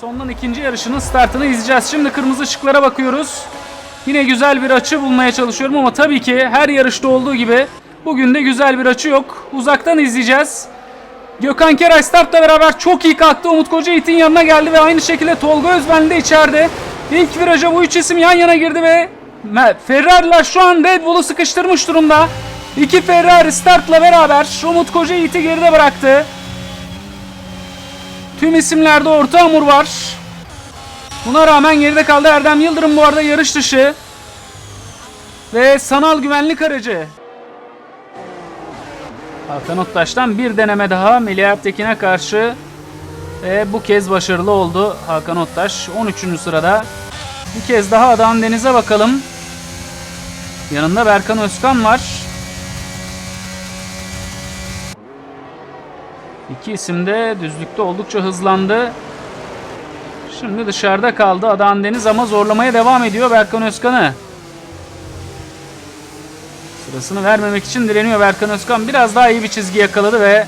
Sondan ikinci yarışının startını izleyeceğiz. Şimdi kırmızı ışıklara bakıyoruz. Yine güzel bir açı bulmaya çalışıyorum ama tabii ki her yarışta olduğu gibi bugün de güzel bir açı yok. Uzaktan izleyeceğiz. Gökhan Keray startla beraber çok iyi kalktı. Umut Koca Yiğit'in yanına geldi ve aynı şekilde Tolga Özben de içeride. İlk viraja bu üç isim yan yana girdi ve Ferrari'ler şu an Red Bull'u sıkıştırmış durumda. İki Ferrari startla beraber Umut Koca Yiğit'i geride bıraktı. Tüm isimlerde orta hamur var. Buna rağmen geride kaldı Erdem Yıldırım bu arada yarış dışı. Ve sanal güvenlik aracı. Hakan Ottaş'tan bir deneme daha Melih Ertekin'e karşı. Ve bu kez başarılı oldu Hakan Ottaş. 13. sırada. Bir kez daha Adan Deniz'e bakalım. Yanında Berkan Özkan var. İki isim de düzlükte oldukça hızlandı. Şimdi dışarıda kaldı Adan Deniz ama zorlamaya devam ediyor Berkan Özkan'ı. Sırasını vermemek için direniyor Berkan Özkan. Biraz daha iyi bir çizgi yakaladı ve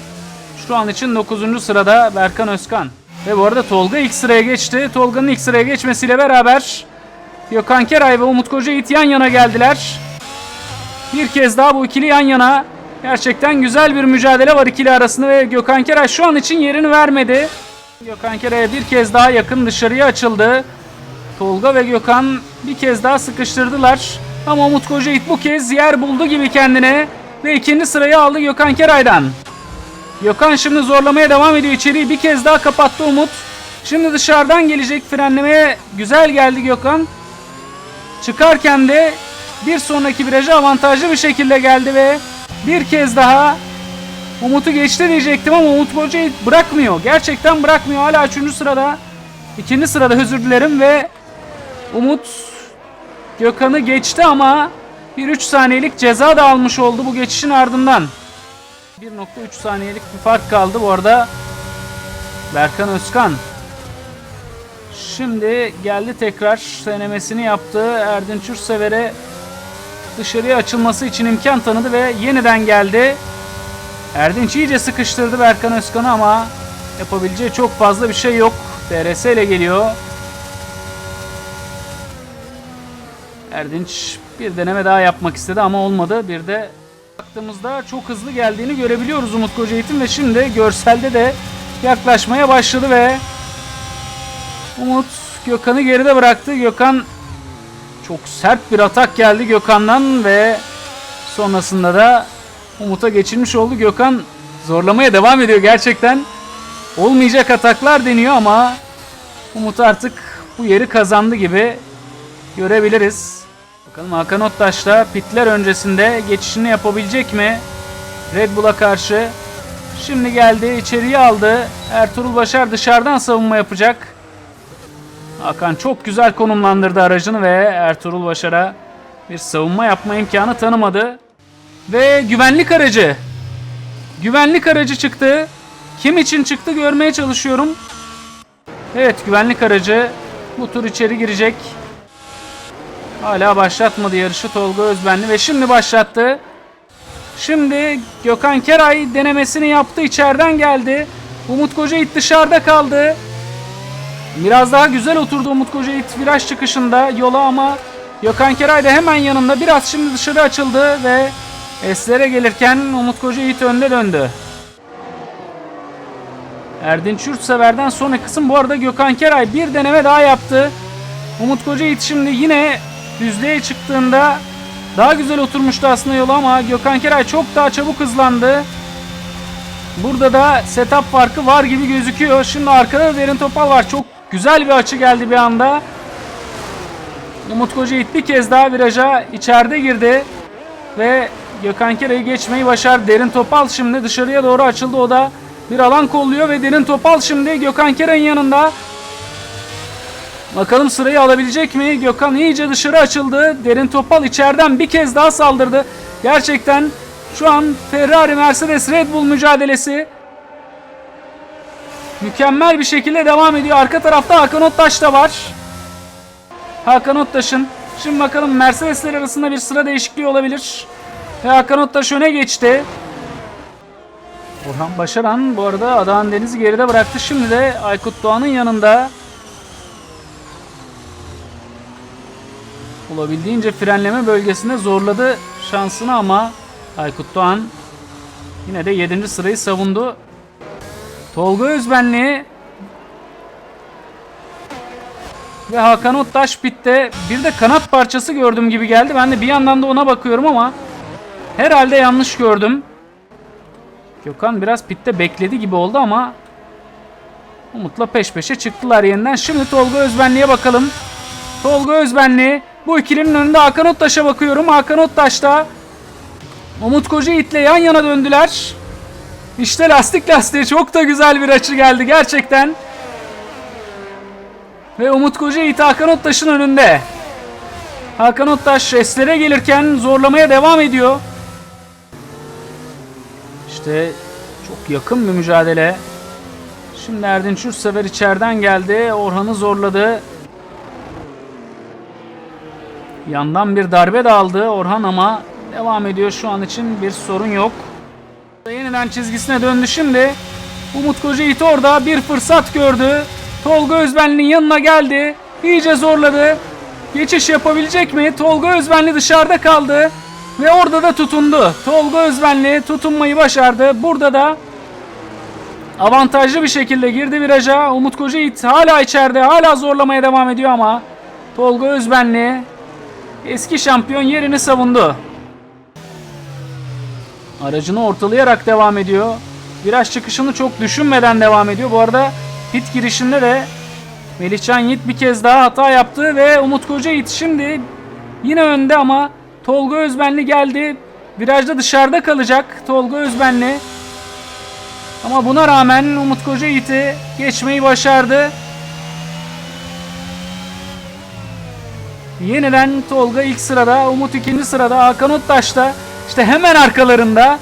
şu an için 9. sırada Berkan Özkan. Ve bu arada Tolga ilk sıraya geçti. Tolga'nın ilk sıraya geçmesiyle beraber Gökhan Keray ve Umut Kocayiğit yan yana geldiler. Bir kez daha bu ikili yan yana. Gerçekten güzel bir mücadele var ikili arasında ve Gökhan Keray şu an için yerini vermedi. Gökhan Keray'a bir kez daha yakın dışarıya açıldı. Tolga ve Gökhan bir kez daha sıkıştırdılar. Ama Umut Kocayiğit bu kez yer buldu gibi kendine. Ve ikinci sırayı aldı Gökhan Keray'dan. Gökhan şimdi zorlamaya devam ediyor. İçeriği bir kez daha kapattı Umut. Şimdi dışarıdan gelecek frenlemeye güzel geldi Gökhan. Çıkarken de bir sonraki viraja avantajlı bir şekilde geldi ve bir kez daha Umut'u geçti diyecektim ama Umut Kocayiğit bırakmıyor. Gerçekten bırakmıyor. Hala 3. sırada. ikinci sırada özür dilerim ve Umut Gökhan'ı geçti ama bir 3 saniyelik ceza da almış oldu bu geçişin ardından. 1.3 saniyelik bir fark kaldı bu arada. Berkan Özkan. Şimdi geldi tekrar denemesini yaptı. Erdinç Ürsever'e dışarıya açılması için imkan tanıdı ve yeniden geldi. Erdinç iyice sıkıştırdı Berkan Özkan'ı ama yapabileceği çok fazla bir şey yok. DRS ile geliyor. Erdinç bir deneme daha yapmak istedi ama olmadı. Bir de baktığımızda çok hızlı geldiğini görebiliyoruz Umut Kocayiğit'in ve şimdi görselde de yaklaşmaya başladı ve Umut Gökhan'ı geride bıraktı. Gökhan çok sert bir atak geldi Gökhan'dan ve sonrasında da Umut'a geçilmiş oldu. Gökhan zorlamaya devam ediyor gerçekten. Olmayacak ataklar deniyor ama Umut artık bu yeri kazandı gibi görebiliriz. Bakalım Hakan Ottaş da pitler öncesinde geçişini yapabilecek mi? Red Bull'a karşı. Şimdi geldi içeriye aldı. Ertuğrul Başar dışarıdan savunma yapacak. Hakan çok güzel konumlandırdı aracını ve Ertuğrul Başar'a bir savunma yapma imkanı tanımadı. Ve güvenlik aracı. Güvenlik aracı çıktı. Kim için çıktı görmeye çalışıyorum. Evet güvenlik aracı bu tur içeri girecek. Hala başlatmadı yarışı Tolga Özbenli ve şimdi başlattı. Şimdi Gökhan Keray denemesini yaptı. içeriden geldi. Umut Kocayiğit dışarıda kaldı. Biraz daha güzel oturdu Umut Kocayiğit viraj çıkışında yola ama Gökhan Keray da hemen yanında biraz şimdi dışarı açıldı ve Eslere gelirken Umut Kocayiğit önde döndü. Erdinç Yurtsever'den sonra kısım bu arada Gökhan Keray bir deneme daha yaptı. Umut Kocayiğit şimdi yine düzlüğe çıktığında daha güzel oturmuştu aslında yola ama Gökhan Keray çok daha çabuk hızlandı. Burada da setup farkı var gibi gözüküyor. Şimdi arkada da Derin Topal var. Çok güzel bir açı geldi bir anda. Umut Kocayiğit bir kez daha viraja içeride girdi. Ve Gökhan Keray'ı geçmeyi başardı. Derin Topal şimdi dışarıya doğru açıldı o da. Bir alan kolluyor ve Derin Topal şimdi Gökhan Keray'ın yanında. Bakalım sırayı alabilecek mi? Gökhan iyice dışarı açıldı. Derin Topal içeriden bir kez daha saldırdı. Gerçekten şu an Ferrari Mercedes Red Bull mücadelesi Mükemmel bir şekilde devam ediyor. Arka tarafta Hakan Ottaş da var. Hakan Ottaş'ın. Şimdi bakalım Mercedesler arasında bir sıra değişikliği olabilir. Ve Hakan Ottaş öne geçti. Orhan Başaran bu arada Adahan Deniz'i geride bıraktı. Şimdi de Aykut Doğan'ın yanında. Olabildiğince frenleme bölgesinde zorladı şansını ama Aykut Doğan yine de 7. sırayı savundu. Tolga Özbenli ve Hakan Ottaş pitte bir de kanat parçası gördüm gibi geldi. Ben de bir yandan da ona bakıyorum ama herhalde yanlış gördüm. Gökhan biraz pitte bekledi gibi oldu ama Umut'la peş peşe çıktılar yeniden. Şimdi Tolga Özbenli'ye bakalım. Tolga Özbenli. Bu ikilinin önünde Hakan Ottaş'a bakıyorum. Hakan Ottaş da Umut Kocayiğit'le yan yana döndüler. İşte lastik lastiğe çok da güzel bir açı geldi gerçekten. Ve Umut Kocayiğit Hakan Ottaş'ın önünde. Hakan Ottaş restlere gelirken zorlamaya devam ediyor. İşte çok yakın bir mücadele. Şimdi Erdinç Yurtsever içeriden geldi. Orhan'ı zorladı. Yandan bir darbe de aldı Orhan ama devam ediyor şu an için bir sorun yok. Yeniden çizgisine döndü şimdi. Umut Kocayiğit orada bir fırsat gördü. Tolga Özbenli'nin yanına geldi. İyice zorladı. Geçiş yapabilecek mi? Tolga Özbenli dışarıda kaldı. Ve orada da tutundu. Tolga Özbenli tutunmayı başardı. Burada da avantajlı bir şekilde girdi viraja. Umut Kocayiğit hala içeride. Hala zorlamaya devam ediyor ama Tolga Özbenli eski şampiyon yerini savundu. Aracını ortalayarak devam ediyor. Viraj çıkışını çok düşünmeden devam ediyor. Bu arada pit girişinde de Melihcan Yiğit bir kez daha hata yaptı ve Umut Kocayiğit şimdi yine önde ama Tolga Özbenli geldi. Virajda dışarıda kalacak Tolga Özbenli. Ama buna rağmen Umut Kocayiğit'i geçmeyi başardı. Yeniden Tolga ilk sırada, Umut ikinci sırada, Hakan Ottaş da işte hemen arkalarında.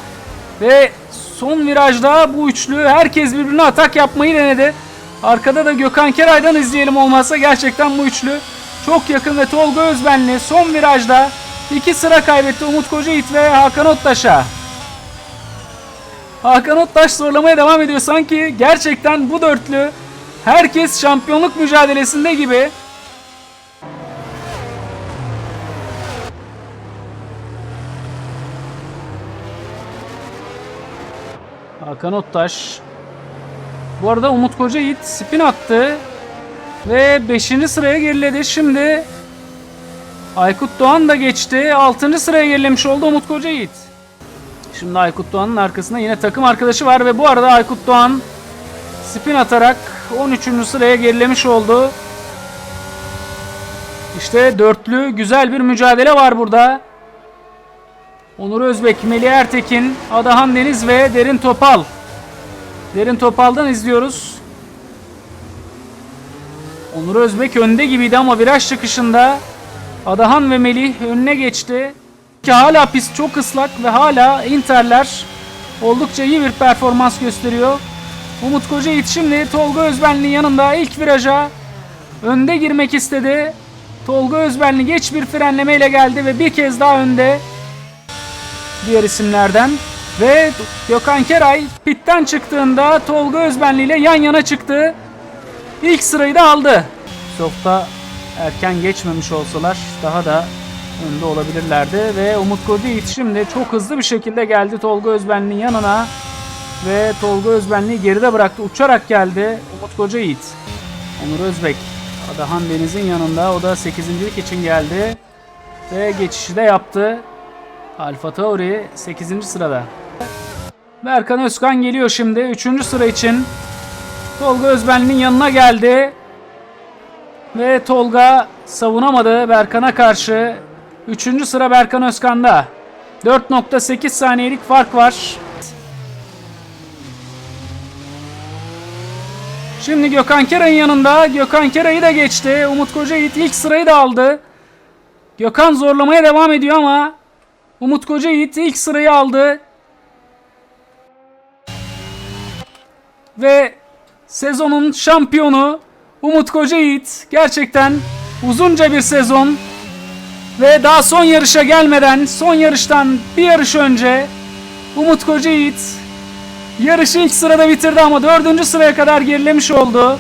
Ve son virajda bu üçlü herkes birbirine atak yapmayı denedi. Arkada da Gökhan Keray'dan izleyelim olmazsa gerçekten bu üçlü çok yakın ve Tolga Özbenli son virajda iki sıra kaybetti Umut Kocayiğit ve Hakan Ottaş'a. Hakan Ottaş zorlamaya devam ediyor. Sanki gerçekten bu dörtlü herkes şampiyonluk mücadelesinde gibi. Hakan Ottaş. Bu arada Umut Kocayiğit spin attı. Ve 5. sıraya geriledi. Şimdi Aykut Doğan da geçti. 6. sıraya gerilemiş oldu Umut Kocayiğit. Şimdi Aykut Doğan'ın arkasında yine takım arkadaşı var ve bu arada Aykut Doğan spin atarak 13. sıraya gerilemiş oldu. İşte dörtlü güzel bir mücadele var burada. Onur Özbek, Melih Ertekin, Adahan Deniz ve Derin Topal. Derin Topal'dan izliyoruz. Onur Özbek önde gibiydi ama viraj çıkışında Adahan ve Melih önüne geçti. Ki hala pist çok ıslak ve hala Inter'ler oldukça iyi bir performans gösteriyor. Umut Kocayiğit şimdi Tolga Özbenli'nin yanında ilk viraja önde girmek istedi. Tolga Özbenli geç bir frenlemeyle geldi ve bir kez daha önde diğer isimlerden. Ve Gökhan Keray pitten çıktığında Tolga Özbenli ile yan yana çıktı. İlk sırayı da aldı. Softa erken geçmemiş olsalar daha da önde olabilirlerdi. Ve Umut Kocayiğit şimdi çok hızlı bir şekilde geldi Tolga Özbenli'nin yanına. Ve Tolga Özbenli'yi geride bıraktı. Uçarak geldi Umut Kocayiğit. Onur Özbek Adahan Deniz'in yanında. O da 8. için geldi. Ve geçişi de yaptı. Alfa Tauri 8. sırada. Berkan Özkan geliyor şimdi 3. sıra için. Tolga Özbenli'nin yanına geldi. Ve Tolga savunamadı Berkan'a karşı. 3. sıra Berkan Özkan'da. 4.8 saniyelik fark var. Şimdi Gökhan Keray'ın yanında. Gökhan Keray'ı da geçti. Umut Kocayiğit ilk sırayı da aldı. Gökhan zorlamaya devam ediyor ama Umut Kocayiğit ilk sırayı aldı. Ve sezonun şampiyonu Umut Kocayiğit gerçekten uzunca bir sezon ve daha son yarışa gelmeden son yarıştan bir yarış önce Umut Kocayiğit yarışı ilk sırada bitirdi ama dördüncü sıraya kadar gerilemiş oldu.